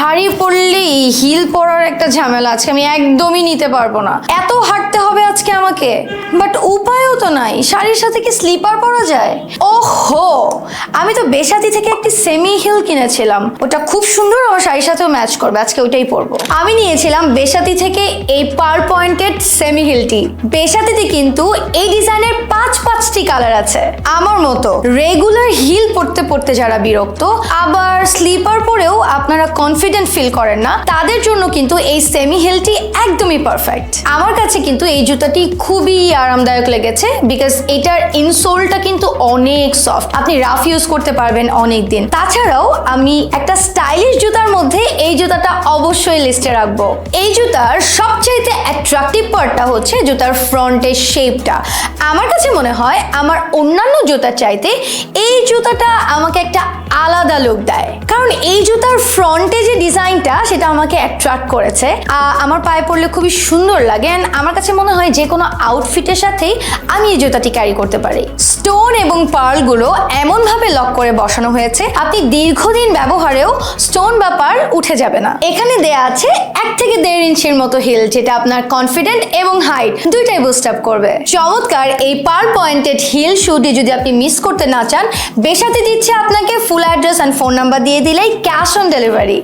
Sari পরলেই hill পরার একটা ঝামেলা আজকে আমি একদমই নিতে পারব না। এত হাঁটতে হবে আজকে আমাকে। বাট উপায়ও তো নাই। শাড়ির সাথে কি স্লিপার পরা যায়? ওহো! আমি তো বেসাতি থেকে একটি সেমি হিল কিনেছিলাম। ওটা খুব সুন্দর, আমার শাড়ির সাথেও ম্যাচ করবে। আজকে ওইটাই পরবো। আমি নিয়েছিলাম বেসাতি থেকে এই পার পয়েন্টেড সেমি হিলটি বেসাতিতে কিন্তু এই ডিজাইনের পাঁচ পাঁচটি কালার আছে। আমার মতো রেগুলার হিল পরতে পরতে যারা বিরক্ত, আবার স্লিপার পরেও আপনারা কনফিডেন্ট ফিল করেন না, তাদের জন্য কিন্তু এই সেমি হিলটি একদমই পারফেক্ট আমার কাছে কিন্তু এই জুতাটি খুবই আরামদায়ক লেগেছে বিকজ এটার ইনসোলটা কিন্তু অনেক সফট আপনি রাফ ইউজ করতে পারবেন অনেক দিন তাছাড়াও আমি একটা স্টাইলিশ জুতার মধ্যে এই জুতাটা অবশ্যই লিস্টে রাখব। এই জুতার সবচাইতে অ্যাট্রাকটিভ পার্টটা হচ্ছে জুতার ফ্রন্টের শেপটা আমার কাছে মনে হয় আমার অন্যান্য জুতার চাইতে এই জুতাটা আমাকে একটা আলাদা লুক দেয়। কারণ এই জুতার ফ্রন্টে ডিজাইনটা সেটা আমাকে অ্যাট্রাক্ট করেছে। আমার পায়ে পড়লে খুবই সুন্দর লাগে and আমার কাছে মনে হয় যে কোনো আউটফিটের সাথেই আমি এই জুতাটি ক্যারি করতে পারি। স্টোন এবং পার্লগুলো এমনভাবে লক করে বসানো হয়েছে, আপনি দীর্ঘদিন ব্যবহারেও স্টোন বা পার্ল উঠে যাবে না। এখানে দেয়া আছে এক থেকে দেড় ইঞ্চির মতো হিল যেটা আপনার কনফিডেন্ট এবং হাইট দুইটাই বুস্ট আপ করবে। চমৎকার, এই পার পয়েন্টেড হিল শুটি যদি আপনি মিস করতে না চান বেসাতে দিচ্ছে আপনাকে full address and phone number দিয়ে দিলেই ক্যাশ অন ডেলিভারি